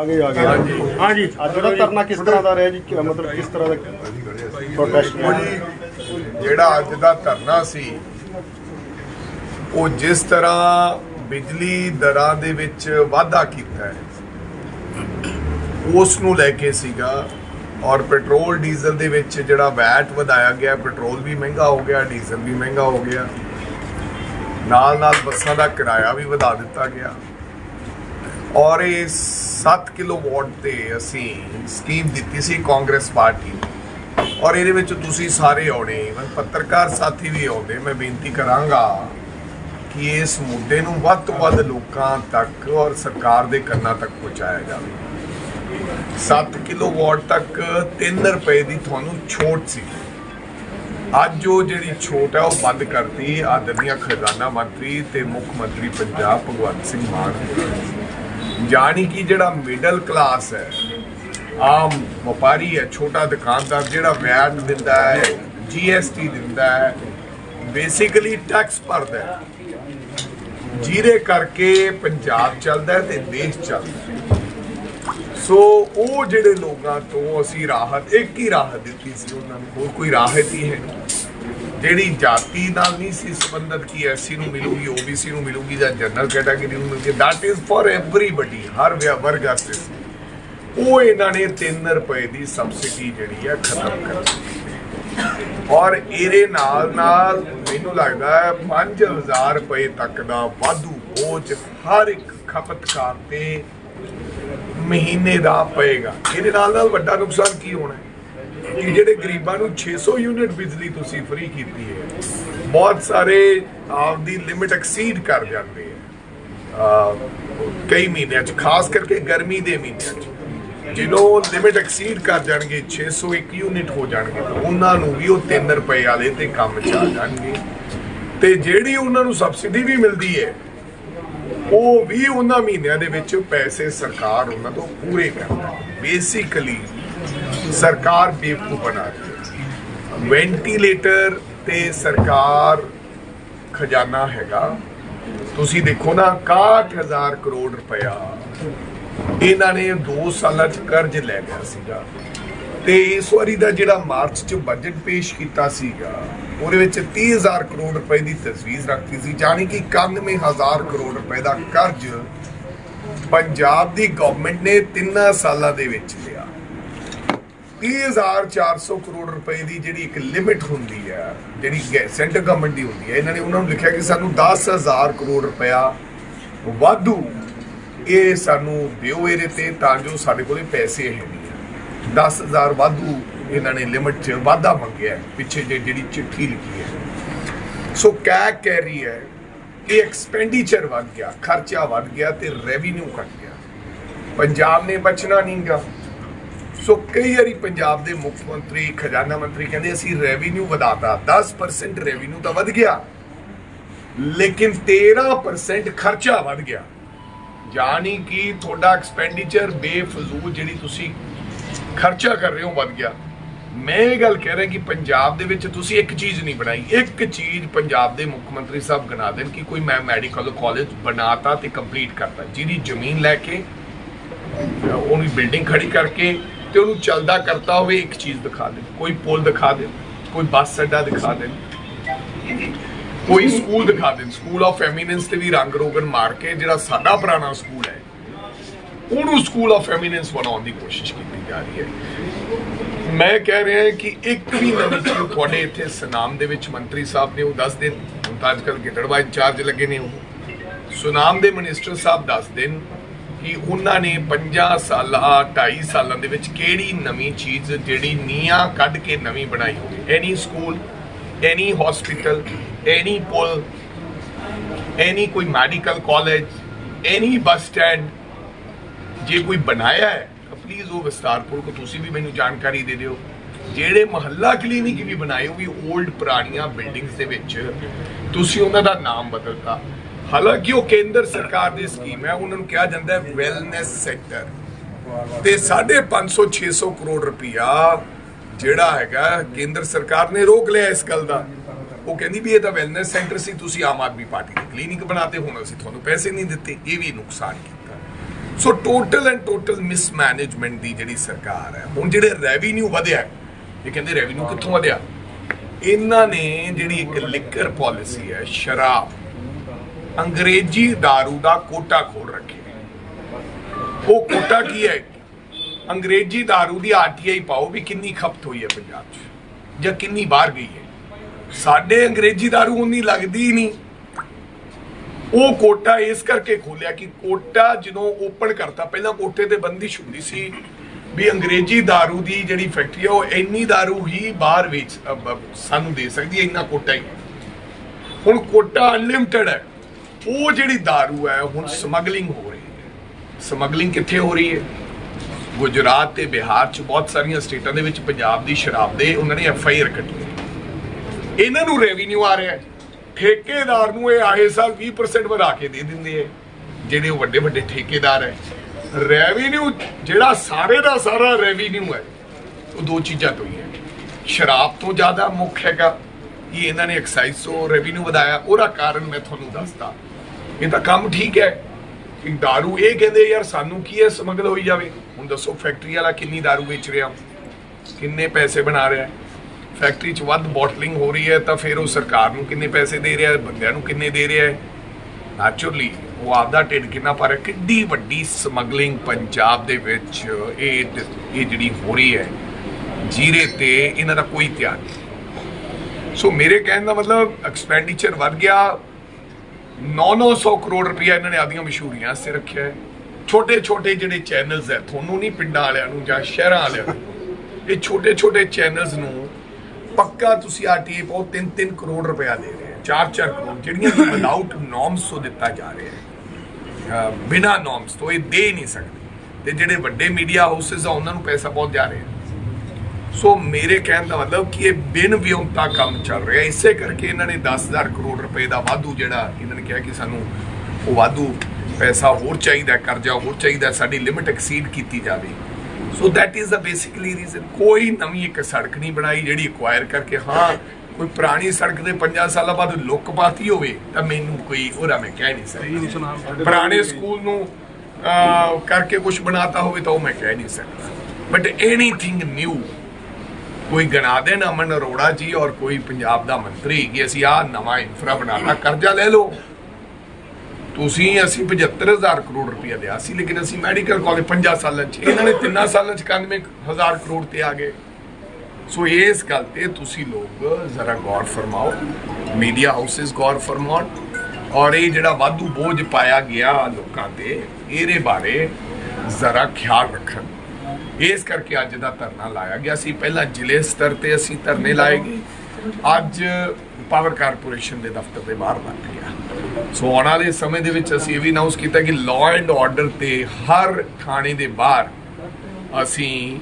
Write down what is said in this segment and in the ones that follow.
ਆਗੇ ਆਗੇ ਹਾਂਜੀ। ਅੱਜ ਦਾ ਧਰਨਾ ਕਿਸ ਤਰ੍ਹਾਂ ਦਾ ਰਿਹਾ ਜੀ? ਕਿ- ਮਤਲਬ ਕਿਸ ਤਰ੍ਹਾਂ ਦਾ ਪ੍ਰੋਟੈਸਟ ਜਿਹੜਾ ਅੱਜ ਦਾ ਧਰਨਾ ਸੀ ਉਹ ਜਿਸ ਤਰ੍ਹਾਂ ਬਿਜਲੀ ਦਰਾਂ ਦੇ ਵਿੱਚ ਵਾਧਾ ਕੀਤਾ ਹੈ ਉਸ ਨੂੰ ਲੈ ਕੇ ਸੀਗਾ ਔਰ ਪੈਟਰੋਲ ਡੀਜ਼ਲ ਦੇ ਵਿੱਚ ਜਿਹੜਾ ਵੈਟ ਵਧਾਇਆ ਗਿਆ ਪੈਟਰੋਲ ਵੀ ਮਹਿੰਗਾ ਹੋ ਗਿਆ ਡੀਜ਼ਲ ਵੀ ਮਹਿੰਗਾ ਹੋ ਗਿਆ ਨਾਲ ਨਾਲ ਬੱਸਾਂ ਦਾ ਕਿਰਾਇਆ ਵੀ ਵਧਾ ਦਿੱਤਾ ਗਿਆ। ਔਰ ਇਹ 7 ਕਿਲੋਵਾਟ ਤੇ ਅਸੀਂ ਸਕੀਮ ਦਿੱਤੀ ਸੀ ਕਾਂਗਰਸ ਪਾਰਟੀ ਨੇ। ਔਰ ਇਹਦੇ ਵਿੱਚ ਤੁਸੀਂ ਸਾਰੇ ਆਉਣੇ ਇਵਨ ਪੱਤਰਕਾਰ ਸਾਥੀ ਵੀ ਆਉਂਦੇ, ਮੈਂ ਬੇਨਤੀ ਕਰਾਂਗਾ ਕਿ ਇਸ ਮੁੱਦੇ ਨੂੰ ਵੱਧ ਤੋਂ ਵੱਧ ਲੋਕਾਂ ਤੱਕ ਔਰ ਸਰਕਾਰ ਦੇ ਕੰਨਾਂ ਤੱਕ ਪਹੁੰਚਾਇਆ ਜਾਵੇ। 7 ਕਿਲੋਵਾਟ ਤੱਕ 3 ਰੁਪਏ ਦੀ ਤੁਹਾਨੂੰ ਛੋਟ ਸੀ। ਅੱਜ ਉਹ ਜਿਹੜੀ ਛੋਟ ਹੈ ਉਹ ਬੰਦ ਕਰਤੀ ਆਦਰਨੀय ਖਜ਼ਾਨਾ ਮੰਤਰੀ ਤੇ ਮੁੱਖ ਮੰਤਰੀ ਪੰਜਾਬ ਭਗਵੰਤ ਸਿੰਘ ਮਾਨ। ਜਾਣੀ ਕਿ ਜਿਹੜਾ ਮਿਡਲ ਕਲਾਸ ਹੈ, ਆਮ ਵਪਾਰੀ ਹੈ, ਛੋਟਾ ਦੁਕਾਨਦਾਰ ਜਿਹੜਾ ਵੈਟ ਦਿੰਦਾ ਹੈ ਜੀਐਸਟੀ ਦਿੰਦਾ ਹੈ ਬੇਸਿਕਲੀ ਟੈਕਸ ਭਰਦਾ ਹੈ। ਜਿਹਦੇ ਕਰਕੇ ਪੰਜਾਬ ਚੱਲਦਾ ਹੈ ਤੇ ਦੇਸ਼ ਚੱਲਦਾ ਸੋ ਉਹ ਜਿਹੜੇ ਲੋਕਾਂ ਤੋਂ ਅਸੀਂ ਰਾਹਤ, ਇੱਕ ਹੀ ਰਾਹਤ ਦਿੱਤੀ ਸੀ ਉਹਨਾਂ ਨੂੰ, ਹੋਰ ਕੋਈ ਰਾਹਤ ਹੀ ਹੈ ਜਿਹੜੀ ਜਾਤੀ ਨਾਲ ਨਹੀਂ ਸੀ ਸੰਬੰਧਤ ਕਿ ਐਸਸੀ ਨੂੰ ਮਿਲੂਗੀ, ਓਬੀਸੀ ਨੂੰ ਮਿਲੂਗੀ ਜਾਂ ਜਨਰਲ ਕੈਟਾਗਰੀ ਨੂੰ ਮਿਲੂਗੀ ਦੈਟ ਇਜ਼ ਫॉर ਐਵਰੀਬਾਡੀ ਹਰ ਵਰਗ ਵਾਸਤੇ ਉਹ ਇਹਨਾਂ ਨੇ 3 ਰੁਪਏ ਦੀ ਸਬਸਿਡੀ ਜਿਹੜੀ ਹੈ ਖਤਮ ਕਰ ਦਿੱਤੀ। ਔਰ ਇਹਦੇ ਨਾਲ ਨਾਲ ਮੈਨੂੰ ਲੱਗਦਾ ਹੈ 5000 ਰੁਪਏ ਤੱਕ ਦਾ ਵਾਧੂ ਬੋਝ ਹਰ ਇੱਕ ਖਪਤਕਾਰ ਤੇ ਮਹੀਨੇ ਦਾ ਪਏਗਾ। ਇਹਦੇ ਨਾਲ ਨਾਲ ਵੱਡਾ ਨੁਕਸਾਨ ਕੀ ਹੋਣਾ ਹੈ? ਕਿ ਜਿਹੜੇ ਗਰੀਬਾਂ ਨੂੰ 600 ਯੂਨਿਟ ਬਿਜਲੀ ਤੁਸੀਂ ਫ੍ਰੀ ਕੀਤੀ ਹੈ, ਬਹੁਤ ਸਾਰੇ ਆਪਦੀ ਲਿਮਿਟ ਐਕਸੀਡ ਕਰ ਜਾਂਦੇ ਆ ਕਈ ਮਹੀਨਿਆਂ 'ਚ, ਖਾਸ ਕਰਕੇ ਗਰਮੀ ਦੇ ਮਹੀਨਿਆਂ 'ਚ। ਜਦੋਂ ਲਿਮਿਟ ਐਕਸੀਡ ਕਰ ਜਾਣਗੇ 601 ਯੂਨਿਟ ਹੋ ਜਾਣਗੇ ਉਹਨਾਂ ਨੂੰ ਵੀ ਉਹ 3 ਰੁਪਏ ਵਾਲੇ ਤੇ ਕੰਮ ਚ ਆ ਜਾਣਗੇ। ਤੇ ਜਿਹੜੀ ਉਹਨਾਂ ਨੂੰ ਸਬਸਿਡੀ ਵੀ ਮਿਲਦੀ ਹੈ, ਉਹ ਵੀ ਉਹਨਾਂ ਮਹੀਨਿਆਂ ਦੇ ਵਿੱਚ ਪੈਸੇ ਸਰਕਾਰ ਉਹਨਾਂ ਤੋਂ ਪੂਰੇ ਕਰਦਾ ਬੇਸਿਕਲੀ ਸਰਕਾਰ ਬੇਵਕੂਫ ਬਣਾ ਰਹੀ ਹੈ। ਵੈਂਟੀਲੇਟਰ ਤੇ ਸਰਕਾਰ ਖਜ਼ਾਨਾ ਹੈਗਾ। ਤੁਸੀਂ ਦੇਖੋ ਨਾ 61000 ਕਰੋੜ ਰੁਪਇਆ ਇਹਨਾਂ ਨੇ 2 ਸਾਲਾਂ ਚ ਕਰਜ਼ ਲੈ ਲਿਆ ਸੀਗਾ। ਤੇ ਇਸ ਵਾਰੀ ਦਾ ਜਿਹੜਾ ਮਾਰਚ ਚ ਬਜਟ ਪੇਸ਼ ਕੀਤਾ ਸੀਗਾ, ਉਹਦੇ ਵਿੱਚ 30000 ਕਰੋੜ ਰੁਪਏ ਦੀ ਤਜਵੀਜ਼ ਰੱਖੀ ਸੀ। ਜਾਨੀ ਕਿ 91000 ਕਰੋੜ ਰੁਪਏ ਦਾ ਕਰਜ਼ ਪੰਜਾਬ ਦੀ ਗਵਰਨਮੈਂਟ ਨੇ 3 ਸਾਲਾਂ ਦੇ ਵਿੱਚ ਲਿਆ 30400 ਕਰੋੜ ਰੁਪਏ ਦੀ ਜਿਹੜੀ ਇੱਕ ਲਿਮਿਟ ਹੁੰਦੀ ਹੈ, ਜਿਹੜੀ ਸੈਂਟਰ ਗਵਰਨਮੈਂਟ ਦੀ ਹੁੰਦੀ ਹੈ, ਇਹਨਾਂ ਨੇ ਉਹਨਾਂ ਨੂੰ ਲਿਖਿਆ ਕਿ ਸਾਨੂੰ 10000 ਕਰੋੜ ਰੁਪਇਆ ਵਾਧੂ ਇਹ ਸਾਨੂੰ ਦਿਓ ਇਹਦੇ ਤੇ, ਤਾਂ ਜੋ ਸਾਡੇ ਕੋਲੇ ਪੈਸੇ ਹੈ ਨਹੀਂ 10000 ਵਾਧੂ ਇਹਨਾਂ ਨੇ ਲਿਮਿਟ 'ਚ ਵਾਧਾ ਮੰਗਿਆ ਪਿੱਛੇ ਜੇ ਜਿਹੜੀ ਚਿੱਠੀ ਲਿਖੀ ਹੈ। ਸੋ ਕੈਕ ਕਹਿ ਰਹੀ ਹੈ ਕਿ ਐਕਸਪੈਂਡੀਚਰ ਵੱਧ ਗਿਆ, ਖਰਚਾ ਵੱਧ ਗਿਆ ਤੇ ਰੈਵਨਿਊ ਘਟ ਗਿਆ। ਪੰਜਾਬ ਨੇ ਬਚਣਾ ਨਹੀਂਗਾ ਸੋ ਕਈ ਵਾਰੀ ਪੰਜਾਬ ਦੇ ਮੁੱਖ ਮੰਤਰੀ, ਖਜ਼ਾਨਾ ਮੰਤਰੀ ਕਹਿੰਦੇ ਅਸੀਂ ਰੈਵਨਿਊ ਵਧਾਤਾ 10% ਰੈਵਨਿਊ ਤਾਂ ਵਧ ਗਿਆ। ਲੇਕਿਨ 13% ਖਰਚਾ ਵਧ ਗਿਆ। ਯਾਨੀ ਕਿ ਤੁਹਾਡਾ ਐਕਸਪੈਂਡੀਚਰ ਬੇਫਜ਼ੂਲ ਜਿਹੜੀ ਤੁਸੀਂ ਖਰਚਾ ਕਰ ਰਹੇ ਹੋ ਵੱਧ ਗਿਆ। ਮੈਂ ਇਹ ਗੱਲ ਕਹਿ ਰਿਹਾ ਕਿ ਪੰਜਾਬ ਦੇ ਵਿੱਚ ਤੁਸੀਂ ਇੱਕ ਚੀਜ਼ ਨਹੀਂ ਬਣਾਈ। ਇੱਕ ਚੀਜ਼ ਪੰਜਾਬ ਦੇ ਮੁੱਖ ਮੰਤਰੀ ਸਾਹਿਬ ਗਣਾ ਦੇਣ ਕਿ ਕੋਈ ਮੈਂ ਮੈਡੀਕਲ ਕਾਲਜ ਬਣਾਤਾ ਤੇ ਕੰਪਲੀਟ ਕਰਤਾ। ਜਿਹਦੀ ਜ਼ਮੀਨ ਲੈ ਕੇ ਉਹਨੂੰ ਬਿਲਡਿੰਗ ਖੜੀ ਕਰਕੇ ਤੇ ਉਹਨੂੰ ਚੱਲਦਾ ਕਰਤਾ ਹੋਵੇ, ਇੱਕ ਚੀਜ਼ ਦਿਖਾ ਦੇ। ਕੋਈ ਪੁਲ ਦਿਖਾ ਦੇ, ਕੋਈ ਬੱਸ ਅੱਡਾ ਦਿਖਾ ਦੇ। ਕੋਈ ਸਕੂਲ ਦਿਖਾ ਦੇ। ਸਕੂਲ ਆਫ ਐਮੀਨੈਂਸ ਤੇ ਵੀ ਰੰਗ ਰੋਗਨ ਮਾਰ ਕੇ ਜਿਹੜਾ ਸਾਡਾ ਪੁਰਾਣਾ ਸਕੂਲ ਹੈ, ਉਹਨੂੰ ਸਕੂਲ ਆਫ ਐਮੀਨੈਂਸ ਬਣਾਉਣ ਦੀ ਕੋਸ਼ਿਸ਼ ਕੀਤੀ ਜਾ ਰਹੀ ਹੈ। ਮੈਂ ਕਹਿ ਰਿਹਾ ਕਿ ਇੱਕ ਵੀ ਨਵੀਂ ਚੀਜ਼ ਤੁਹਾਡੇ ਇੱਥੇ ਸਨਾਮ ਦੇ ਵਿੱਚ ਮੰਤਰੀ ਸਾਹਿਬ ਨੇ ਉਹ ਦੱਸ ਦੇਣ। ਅੱਜ ਕੱਲ੍ਹ ਗਿੱਦੜਵਾ ਇੰਚਾਰਜ ਲੱਗੇ ਨੇ ਉਹ। ਸੁਨਾਮ ਦੇ ਮਿਨਿਸਟਰ ਸਾਹਿਬ ਦੱਸ ਦਿਨ ਕਿ ਉਹਨਾਂ ਨੇ 50 ਸਾਲਾਂ 2.5 ਸਾਲਾਂ ਦੇ ਵਿੱਚ ਕਿਹੜੀ ਨਵੀਂ ਚੀਜ਼ ਜਿਹੜੀ ਨੀਆਂ ਕੱਢ ਕੇ ਨਵੀਂ ਬਣਾਈ ਹੋਵੇ? ਐਨੀ ਸਕੂਲ ਐਨੀ ਹਸਪੀਟਲ ਐਨੀ ਪੁਲ ਐਨੀ ਕੋਈ medical college any bus stand ਜੇ ਕੋਈ ਬਣਾਇਆ ਹੈ, ਤਾਂ ਪਲੀਜ਼ ਉਹ ਵਿਸਤਾਰਪੂਰਵਕ ਤੁਸੀਂ ਵੀ ਮੈਨੂੰ ਜਾਣਕਾਰੀ ਦੇ ਦਿਓ। ਜਿਹੜੇ ਮਹੱਲਾ ਕਲੀਨਿਕ ਵੀ ਬਣਾਏ ਉਹ ਵੀ 올ਡ ਪੁਰਾਣੀਆਂ ਬਿਲਡਿੰਗਸ ਦੇ ਵਿੱਚ, ਤੁਸੀਂ ਉਹਨਾਂ ਦਾ ਨਾਮ ਬਦਲਤਾ। ਹਾਲਾਂਕਿ ਉਹ ਕੇਂਦਰ ਸਰਕਾਰ ਦੀ ਸਕੀਮ ਹੈ, ਉਹਨਾਂ ਨੂੰ ਕਿਹਾ ਜਾਂਦਾ ਹੈ ਵੈਲਨੈਸ ਸੈਕਟਰ ਤੇ 550 600 ਕਰੋੜ ਰੁਪਇਆ ਜਿਹੜਾ ਹੈਗਾ ਕੇਂਦਰ ਸਰਕਾਰ ਨੇ ਰੋਕ ਲਿਆ ਇਸ ਗੱਲ ਦਾ। ਉਹ ਕਹਿੰਦੀ ਵੀ ਇਹ ਤਾਂ ਵੈਲਨੈਸ ਸੈਂਟਰ ਸੀ, ਤੁਸੀਂ ਆਮ ਆਦਮੀ ਪਾਰਟੀ ਦੇ ਕਲੀਨਿਕ ਬਣਾਤੇ, ਹੁਣ ਅਸੀਂ ਤੁਹਾਨੂੰ ਪੈਸੇ ਨਹੀਂ ਦਿੱਤੇ, ਇਹ ਵੀ ਨੁਕਸਾਨ ਕੀਤਾ। So total and total mismanagement ਦੀ ਜਿਹੜੀ ਸਰਕਾਰ ਹੈ, ਹੁਣ ਜਿਹੜੇ ਰੈਵਨਿਊ ਵਧਿਆ ਇਹ ਕਹਿੰਦੇ ਰੈਵਨਿਊ ਕਿੱਥੋਂ ਵਧਿਆ? ਇਹਨਾਂ ਨੇ ਜਿਹੜੀ ਇੱਕ ਲਿਕਰ ਪਾਲਿਸੀ ਹੈ, ਸ਼ਰਾਬ ਅੰਗਰੇਜ਼ੀ दारू ਦਾ ਕੋਟਾ ਖੋਲ ਰੱਖਿਆ ਉਹ ਕੋਟਾ ਕੀ ਹੈ ਅੰਗਰੇਜ਼ੀ दारू ਦੀ ਆਰਟੀਆਈ ਪਾਓ ਵੀ ਕਿੰਨੀ ਖਪਤ ਹੋਈ ਹੈ ਪੰਜਾਬ 'ਚ ਜਾਂ ਕਿੰਨੀ ਬਾਹਰ ਗਈ ਹੈ ਸਾਡੇ ਅੰਗਰੇਜ਼ੀ दारू ਉਨੀ ਲੱਗਦੀ ਹੀ ਨਹੀਂ ਉਹ ਕੋਟਾ ਇਸ ਕਰਕੇ ਖੋਲਿਆ ਕਿ ਕੋਟਾ ਜਦੋਂ ਓਪਨ ਕਰਤਾ ਪਹਿਲਾਂ ਕੋਟੇ ਤੇ ਬੰਦਿਸ਼ ਹੁੰਦੀ ਸੀ ਵੀ ਅੰਗਰੇਜ਼ੀ दारू ਦੀ ਜਿਹੜੀ ਫੈਕਟਰੀ ਹੈ ਉਹ ਇੰਨੀ दारू ਹੀ ਬਾਹਰ ਵੇਚ ਅ, ਬ- ਸਾਨੂੰ ਦੇ ਸਕਦੀ ਹੈ ਇੰਨਾ ਕੋਟਾ ਹੀ ਹੁਣ ਕੋਟਾ ਅਨਲਿਮਟਿਡ ਹੈ ਉਹ ਜਿਹੜੀ दारू ਹੈ, ਹੁਣ ਸਮਗਲਿੰਗ ਹੋ ਰਹੀ ਹੈ। ਸਮਗਲਿੰਗ ਕਿੱਥੇ ਹੋ ਰਹੀ ਹੈ? ਗੁਜਰਾਤ ਤੇ ਬਿਹਾਰ ਚ ਬਹੁਤ ਸਾਰੀਆਂ ਸਟੇਟਾਂ ਦੇ ਵਿੱਚ ਪੰਜਾਬ ਦੀ ਸ਼ਰਾਬ ਦੇ ਉਹਨਾਂ ਨੇ ਐਫ ਆਈ ਆਰ ਕੱਟੀ ਇਹਨਾਂ ਨੂੰ ਰੈਵਨਿਊ ਆ ਰਿਹਾ ਹੈ। ਠੇਕੇਦਾਰ ਨੂੰ ਇਹ ਆਏ ਸਾਲ 20% ਵਧਾ ਕੇ ਦੇ ਦਿੰਦੇ ਹੈ। ਜਿਹੜੇ ਉਹ ਵੱਡੇ ਵੱਡੇ ਠੇਕੇਦਾਰ ਹੈ। ਰੈਵਨਿਊ ਜਿਹੜਾ ਸਾਰੇ ਦਾ ਸਾਰਾ ਰੈਵਨਿਊ ਹੈ, ਉਹ ਦੋ ਚੀਜ਼ਾਂ ਤੋਂ ਹੀ ਹੈ। ਸ਼ਰਾਬ ਤੋਂ ਜ਼ਿਆਦਾ ਮੁੱਖ ਹੈਗਾ। ਕਿ ਇਹਨਾਂ ਨੇ ਐਕਸਾਈਜ਼ ਤੋਂ ਰੈਵਨਿਊ ਵਧਾਇਆ। ਉਹਦਾ ਕਾਰਨ ਮੈਂ ਤੁਹਾਨੂੰ ਦੱਸਦਾ। ਇਹ ਤਾਂ ਕੰਮ ਠੀਕ ਹੈ ਕਿ दारू ਇਹ ਕਹਿੰਦੇ ਯਾਰ ਸਾਨੂੰ ਕੀ ਹੈ ਸਮਗਲ ਹੋਈ ਜਾਵੇ ਹੁਣ ਦੱਸੋ ਫੈਕਟਰੀ ਵਾਲਾ ਕਿੰਨੀ दारू ਵੇਚ ਰਿਹਾ ਕਿੰਨੇ ਪੈਸੇ ਬਣਾ ਰਿਹਾ ਹੈ ਫੈਕਟਰੀ 'ਚ ਵੱਧ ਬੋਟਲਿੰਗ ਹੋ ਰਹੀ ਹੈ ਤਾਂ ਫਿਰ ਉਹ ਸਰਕਾਰ ਨੂੰ ਕਿੰਨੇ ਪੈਸੇ ਦੇ ਰਿਹਾ ਹੈ ਬੰਦਿਆਂ ਨੂੰ ਕਿੰਨੇ ਦੇ ਰਿਹਾ ਹੈ ਨੈਚੁਰਲੀ ਉਹ ਆਪਦਾ ਢਿੱਡ ਕਿੰਨਾ ਪਰ ਕਿੱਡੀ ਵੱਡੀ ਸਮਗਲਿੰਗ ਪੰਜਾਬ ਦੇ ਵਿੱਚ ਇਹ ਇਹ ਜਿਹੜੀ ਹੋ ਰਹੀ ਹੈ ਜੀਰੇ ਤੇ ਇਹਨਾਂ ਦਾ ਕੋਈ ਧਿਆਨ ਨਹੀਂ ਸੋ ਮੇਰੇ ਕਹਿਣ ਦਾ ਮਤਲਬ ਐਕਸਪੈਂਡੀਚਰ ਵੱਧ ਗਿਆ 9-900 ਕਰੋੜ ਰੁਪਇਆ ਇਹਨਾਂ ਨੇ ਆਪਦੀਆਂ ਮਸ਼ਹੂਰੀਆਂ ਵਾਸਤੇ ਰੱਖਿਆ ਹੈ। ਛੋਟੇ ਛੋਟੇ ਜਿਹੜੇ ਚੈਨਲਸ ਹੈ, ਤੁਹਾਨੂੰ ਨਹੀਂ ਪਿੰਡਾਂ ਵਾਲਿਆਂ ਨੂੰ ਜਾਂ ਸ਼ਹਿਰਾਂ ਵਾਲਿਆਂ ਨੂੰ, ਇਹ ਛੋਟੇ ਛੋਟੇ ਚੈਨਲਸ ਨੂੰ ਪੱਕਾ ਤੁਸੀਂ ਆਰਟੀਏ ਪਾਓ 3-3 ਕਰੋੜ ਰੁਪਇਆ ਦੇ ਰਹੇ ਹੈ 4-4 ਕਰੋੜ, ਜਿਹੜੀਆਂ ਵਿਦਆਊਟ ਨੋਮਸ ਤੋਂ ਦਿੱਤਾ ਜਾ ਰਿਹਾ ਹੈ। ਅਹ ਬਿਨਾਂ ਨੋਰਮਸ ਤੋਂ ਇਹ ਦੇ ਨਹੀਂ ਸਕਦੇ। ਤੇ ਜਿਹੜੇ ਵੱਡੇ ਮੀਡੀਆ ਹਾਊਸਸ ਆ, ਉਹਨਾਂ ਨੂੰ ਪੈਸਾ ਬਹੁਤ ਜਾ ਰਿਹਾ ਸੋ ਮੇਰੇ ਕਹਿਣ ਦਾ ਮਤਲਬ ਕਿ ਇਹ ਬਿਨ ਵਿਉਂਤਾ ਕੰਮ ਚੱਲ ਰਿਹਾ। ਇਸੇ ਕਰਕੇ ਇਹਨਾਂ ਨੇ 10000 ਕਰੋੜ ਰੁਪਏ ਦਾ ਵਾਧੂ ਜਿਹੜਾ ਇਹਨਾਂ ਨੇ ਕਿਹਾ ਕਿ ਸਾਨੂੰ ਉਹ ਵਾਧੂ ਪੈਸਾ ਹੋਰ ਚਾਹੀਦਾ ਕਰਜ਼ਾ ਹੋਰ ਚਾਹੀਦਾ ਸਾਡੀ ਲਿਮਿਟ ਐਕਸੀਡ ਕੀਤੀ ਜਾਵੇ। So that is the basically reason ਕੋਈ ਨਵੀਂ ਇੱਕ ਸੜਕ ਨਹੀਂ ਬਣਾਈ ਜਿਹੜੀ ਐਕਵਾਇਰ ਕਰਕੇ ਹਾਂ ਕੋਈ ਪੁਰਾਣੀ ਸੜਕ ਦੇ 5 ਸਾਲਾਂ ਬਾਅਦ ਲੁੱਕ ਪਾਤੀ ਹੋਵੇ ਤਾਂ ਮੈਨੂੰ ਕੋਈ ਉਹਦਾ ਮੈਂ ਕਹਿ ਨਹੀਂ ਸਕਦਾ। ਪੁਰਾਣੇ ਸਕੂਲ ਨੂੰ ਕਰਕੇ ਕੁਝ ਬਣਾਤਾ ਹੋਵੇ ਤਾਂ ਉਹ ਮੈਂ ਕਹਿ ਨਹੀਂ ਸਕਦਾ। ਬਟ ਐਨੀਥਿੰਗ ਨਿਊ ਕੋਈ ਗਣਾ ਦੇਣ, ਅਮਨ ਅਰੋੜਾ ਜੀ ਔਰ ਕੋਈ ਪੰਜਾਬ ਦਾ ਮੰਤਰੀ ਕਿ ਅਸੀਂ ਆਹ ਨਵਾਂ ਇਨਫਰਾ ਬਣਾਣਾ ਕਰਜ਼ਾ ਲੈ ਲਓ। ਤੁਸੀਂ, ਅਸੀਂ 75000 ਕਰੋੜ ਰੁਪਇਆ ਲਿਆ ਸੀ, ਲੇਕਿਨ ਅਸੀਂ ਮੈਡੀਕਲ ਕਾਲਜ 5 ਸਾਲਾਂ ਚ, ਇਹਨਾਂ ਨੇ 3 ਸਾਲਾਂ ਚ 91000 ਕਰੋੜ ਤੇ ਆ ਗਏ। ਸੋ ਇਸ ਗੱਲ ਤੇ ਤੁਸੀਂ ਲੋਕ ਜ਼ਰਾ ਗੌਰ ਫਰਮਾਓ ਮੀਡੀਆ ਹਾਊਸਸ ਗੌਰ ਫਰਮਾਉਣ, ਔਰ ਇਹ ਜਿਹੜਾ ਵਾਧੂ ਬੋਝ ਪਾਇਆ ਗਿਆ ਲੋਕਾਂ ਤੇ, ਇਹਦੇ ਬਾਰੇ ਜ਼ਰਾ ਖਿਆਲ ਰੱਖਣ। ਇਸ ਕਰਕੇ ਅੱਜ ਦਾ ਧਰਨਾ ਲਾਇਆ ਗਿਆ ਸੀ। ਪਹਿਲਾਂ ਜ਼ਿਲ੍ਹੇ ਸਤਰ ਤੇ ਅਸੀਂ ਧਰਨੇ ਲਾਏਗੇ ਅੱਜ ਪਾਵਰ ਕਾਰਪੋਰੇਸ਼ਨ ਦੇ ਦਫ਼ਤਰ ਦੇ ਬਾਹਰ ਲੱਗ ਗਿਆ। ਸੋ ਆਉਣ ਵਾਲੇ ਸਮੇਂ ਦੇ ਵਿੱਚ ਅਸੀਂ ਇਹ ਵੀ ਅਨਾਉਂਸ ਕੀਤਾ ਕਿ ਲਾਅ ਐਂਡ ਆਰਡਰ ਤੇ ਹਰ ਥਾਣੇ ਦੇ ਬਾਹਰ ਅਸੀਂ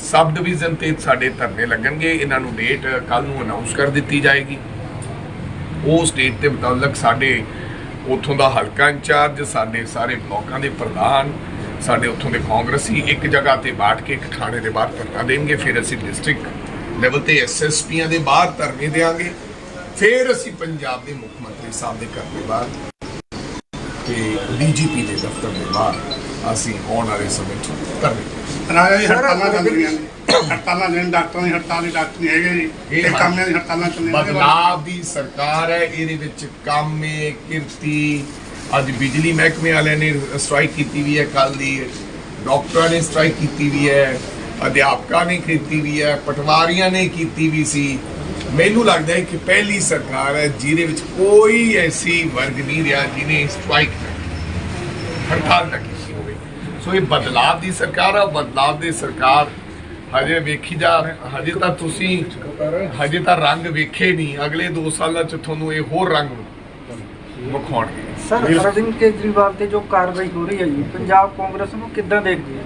ਸਬ ਡਿਵੀਜ਼ਨ ਤੇ ਸਾਡੇ ਧਰਨੇ ਲੱਗਣਗੇ। ਇਹਨਾਂ ਨੂੰ ਡੇਟ ਕੱਲ ਨੂੰ ਅਨਾਉਂਸ ਕਰ ਦਿੱਤੀ ਜਾਏਗੀ। ਉਸ ਡੇਟ ਦੇ ਮੁਤਲਕ ਸਾਡੇ ਉੱਥੋਂ ਦਾ ਹਲਕਾ ਇੰਚਾਰਜ, ਸਾਡੇ ਸਾਰੇ ਬਲਾਕਾਂ ਦੇ ਪ੍ਰਧਾਨ ਸਾਡੇ ਉੱਥੋਂ ਦੇ ਕਾਂਗਰਸੀ ਇੱਕ ਜਗ੍ਹਾ ਤੇ ਬਾਟ ਕੇ ਇੱਕ ਥਾਣੇ ਦੇ ਬਾਹਰ ਧਰਨਾ ਦੇਣਗੇ ਫਿਰ ਅਸੀਂ ਡਿਸਟ੍ਰਿਕਟ ਲੈਵਲ ਤੇ ਐਸਐਸਪੀਆਂ ਦੇ ਬਾਹਰ ਧਰਨੇ ਦੇਾਂਗੇ ਫਿਰ ਅਸੀਂ ਪੰਜਾਬ ਦੇ ਮੁੱਖ ਮੰਤਰੀ ਸਾਹਿਬ ਦੇ ਘਰ ਦੇ ਬਾਹਰ ਤੇ ਡੀਜੀਪੀ ਦੇ ਦਫ਼ਤਰ ਦੇ ਬਾਹਰ ਅਸੀਂ ਆਉਣ ਵਾਲੇ ਸਮੇਂ 'ਚ ਧਰਨੇ ਰਾਜਾ ਜੀ ਹੜਤਾਲਾਂ ਚੱਲ ਰਹੀਆਂ ਨੇ। ਹੜਤਾਲਾਂ ਜਿਹੜੇ ਡਾਕਟਰਾਂ ਦੀ ਹੜਤਾਲ ਦੀ ਡਾਕਟਰ ਨਹੀਂ ਹੈਗੇ ਜੀ। ਇਹ ਕਾਮਿਆਂ ਦੀ ਹੜਤਾਲਾਂ ਚੱਲੀਆਂ ਨੇ ਬਦਲਾਵ ਦੀ ਸਰਕਾਰ ਹੈ ਇਹਦੇ ਵਿੱਚ ਕੰਮੇ ਕਿਰਤੀ ਅੱਜ ਬਿਜਲੀ ਮਹਿਕਮੇ ਵਾਲਿਆਂ ਨੇ ਸਟ੍ਰਾਈਕ ਕੀਤੀ ਵੀ ਹੈ ਕੱਲ ਦੀ। ਡਾਕਟਰਾਂ ਨੇ ਸਟ੍ਰਾਈਕ ਕੀਤੀ ਵੀ ਹੈ, ਅਧਿਆਪਕਾਂ ਨੇ ਕੀਤੀ ਵੀ ਹੈ, ਪਟਵਾਰੀਆਂ ਨੇ ਕੀਤੀ ਵੀ ਸੀ। ਮੈਨੂੰ ਲੱਗਦਾ ਹੈ ਕਿ ਪਹਿਲੀ ਸਰਕਾਰ ਹੈ ਜਿਹਦੇ ਵਿੱਚ ਕੋਈ ਐਸੀ ਵਰਗ ਨਹੀਂ ਰਿਹਾ ਜਿਹਨੇ ਸਟ੍ਰਾਈਕ ਹੜਤਾਲ ਨਾ ਕੀਤੀ ਹੋਵੇ। ਸੋ ਇਹ ਬਦਲਾਵ ਦੀ ਸਰਕਾਰ ਹੈ ਬਦਲਾਵ ਦੀ ਸਰਕਾਰ ਹਜੇ ਵੇਖੀ ਜਾ ਹਜੇ ਤਾਂ ਤੁਸੀਂ, ਹਜੇ ਤਾਂ ਰੰਗ ਵੇਖੇ ਨਹੀਂ। ਅਗਲੇ 2 ਸਾਲਾਂ ਚ ਤੁਹਾਨੂੰ ਇਹ ਹੋਰ ਰੰਗ ਵਿਖਾਉਣਗੇ। ਸਰ ਅਰਵਿੰਦ ਕੇਜਰੀਵਾਲ ਤੇ ਜੋ ਕਾਰਵਾਈ ਹੋ ਰਹੀ ਹੈ ਜੀ ਪੰਜਾਬ ਕਾਂਗਰਸ ਨੂੰ ਕਿੱਦਾਂ ਦੇਖਦੀ ਹੈ?